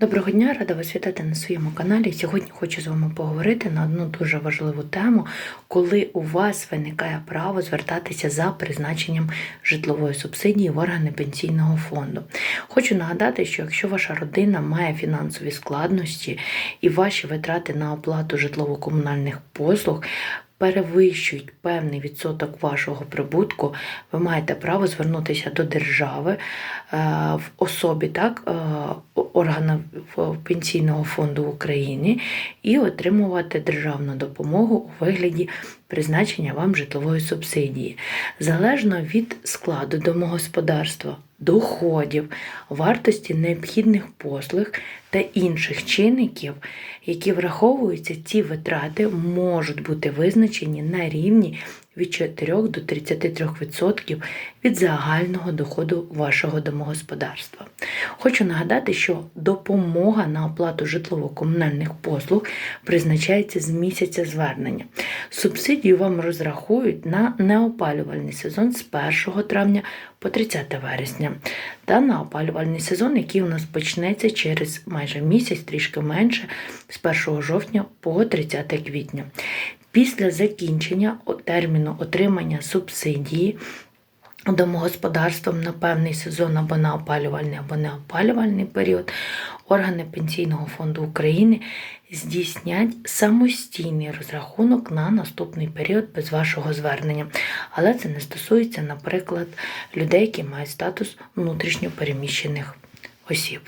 Доброго дня, рада вас вітати на своєму каналі. Сьогодні хочу з вами поговорити на одну дуже важливу тему, коли у вас виникає право звертатися за призначенням житлової субсидії в органи пенсійного фонду. Хочу нагадати, що якщо ваша родина має фінансові складності і ваші витрати на оплату житлово-комунальних послуг перевищують певний відсоток вашого прибутку, ви маєте право звернутися до держави е, в особі так, е, органів Пенсійного фонду України і отримувати державну допомогу у вигляді призначення вам житлової субсидії. Залежно від складу домогосподарства, доходів, вартості необхідних послуг та інших чинників, які враховуються, ці витрати можуть бути визначені на рівні від 4 до 33% від загального доходу вашого домогосподарства. Хочу нагадати, що допомога на оплату житлово-комунальних послуг призначається з місяця звернення. Субсидію вам розрахують на неопалювальний сезон з 1 травня по 30 вересня та на опалювальний сезон, який у нас почнеться через майже місяць, трішки менше, з 1 жовтня по 30 квітня. Після закінчення терміну отримання субсидії домогосподарством на певний сезон або на опалювальний, або не опалювальний період, органи Пенсійного фонду України здійснять самостійний розрахунок на наступний період без вашого звернення. Але це не стосується, наприклад, людей, які мають статус внутрішньо переміщених осіб.